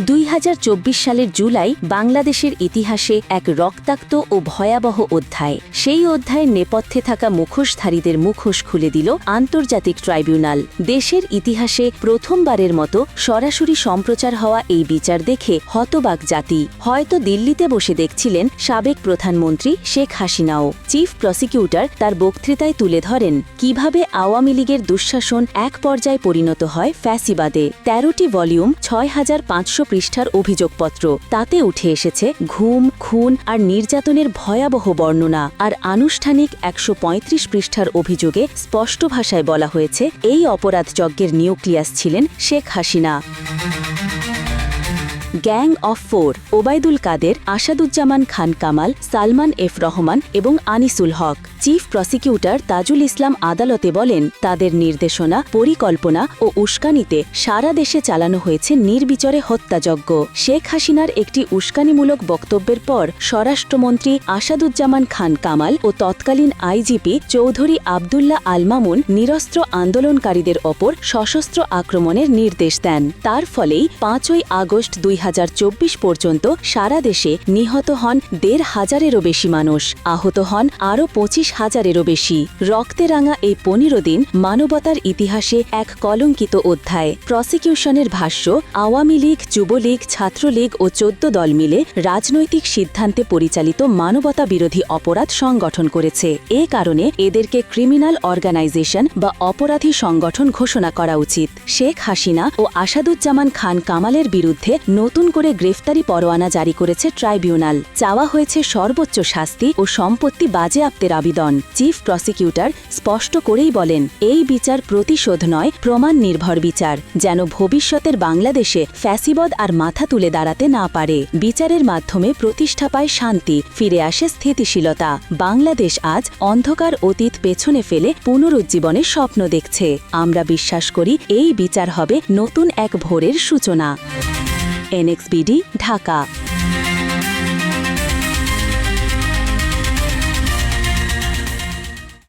দুই হাজার চব্বিশ সালের জুলাই বাংলাদেশের ইতিহাসে এক রক্তাক্ত ও ভয়াবহ অধ্যায়। সেই অধ্যায়ের নেপথ্যে থাকা মুখোশধারীদের মুখোশ খুলে দিল আন্তর্জাতিক ট্রাইব্যুনাল। দেশের ইতিহাসে প্রথমবারের মতো সরাসরি সম্প্রচার হওয়া এই বিচার দেখে হতবাক জাতি। হয়তো দিল্লিতে বসে দেখছিলেন সাবেক প্রধানমন্ত্রী শেখ হাসিনাও। চিফ প্রসিকিউটর তার বক্তৃতায় তুলে ধরেন, কীভাবে আওয়ামী লীগের দুঃশাসন এক পর্যায়ে পরিণত হয় ফ্যাসিবাদে। তেরোটি ভলিউম, ছয় হাজার পাঁচশো পৃষ্ঠার অভিযোগপত্র। তাতে উঠে এসেছে ঘুম, খুন আর নির্যাতনের ভয়াবহ বর্ণনা। আর আনুষ্ঠানিক একশো পঁয়ত্রিশ পৃষ্ঠার অভিযোগে স্পষ্ট ভাষায় বলা হয়েছে, এই অপরাধ যজ্ঞের নিউক্লিয়াস ছিলেন Sheikh Hasina. Gang of four, Obaidul Quader, Asaduzzaman Khan Kamal, Salman F Rahman এবং আনিসুল হক। চিফ প্রসিকিউটর তাজুল ইসলাম আদালতে বলেন, তাদের নির্দেশনা, পরিকল্পনা ও উস্কানিতে সারা দেশে চালানো হয়েছে নির্বিচরে হত্যাযজ্ঞ। শেখ হাসিনার একটি উস্কানিমূলক বক্তব্যের পর স্বরাষ্ট্রমন্ত্রী আসাদুজ্জামান খান কামাল ও তৎকালীন আইজিপি চৌধুরী আবদুল্লাহ আলমামুন নিরস্ত্র আন্দোলনকারীদের ওপর সশস্ত্র আক্রমণের নির্দেশ দেন। তার ফলেই পাঁচই আগস্ট দুই হাজার চব্বিশ পর্যন্ত সারা দেশে নিহত হন দেড় হাজারেরও বেশি মানুষ। আহত হন আরও পঁচিশ হাজারেরও বেশি। রক্তে রাঙা এই পনেরো দিন মানবতার ইতিহাসে এক কলঙ্কিত অধ্যায়। প্রসিকিউশনের ভাষ্য, আওয়ামী লীগ, যুবলীগ, ছাত্রলীগ ও চোদ্দ দল মিলে রাজনৈতিক সিদ্ধান্তে পরিচালিত মানবতা বিরোধী অপরাধ সংগঠন করেছে। এ কারণে এদেরকে ক্রিমিনাল অর্গানাইজেশন বা অপরাধী সংগঠন ঘোষণা করা উচিত। শেখ হাসিনা ও আসাদুজ্জামান খান কামালের বিরুদ্ধে নতুন করে গ্রেফতারি পরোয়ানা জারি করেছে ট্রাইব্যুনাল। চাওয়া হয়েছে সর্বোচ্চ শাস্তি ও সম্পত্তি বাজেয়াপ্তের আবেদন। চিফ প্রসিকিউটর, স্পষ্ট করেই বলেন, এই বিচার প্রতিশোধ নয়, প্রমাণ নির্ভর বিচার, যেন ভবিষ্যতের বাংলাদেশে ফ্যাসিবদ আর মাথা তুলে দাঁড়াতে না পারে। বিচারের মাধ্যমে প্রতিষ্ঠা পায় শান্তি, ফিরে আসে স্থিতিশীলতা। বাংলাদেশ আজ অন্ধকার অতীত পেছনে ফেলে পুনরুজ্জীবনের স্বপ্ন দেখছে। আমরা বিশ্বাস করি এই বিচার হবে নতুন এক ভোরের সূচনা। এনএক্সবিডি ঢাকা।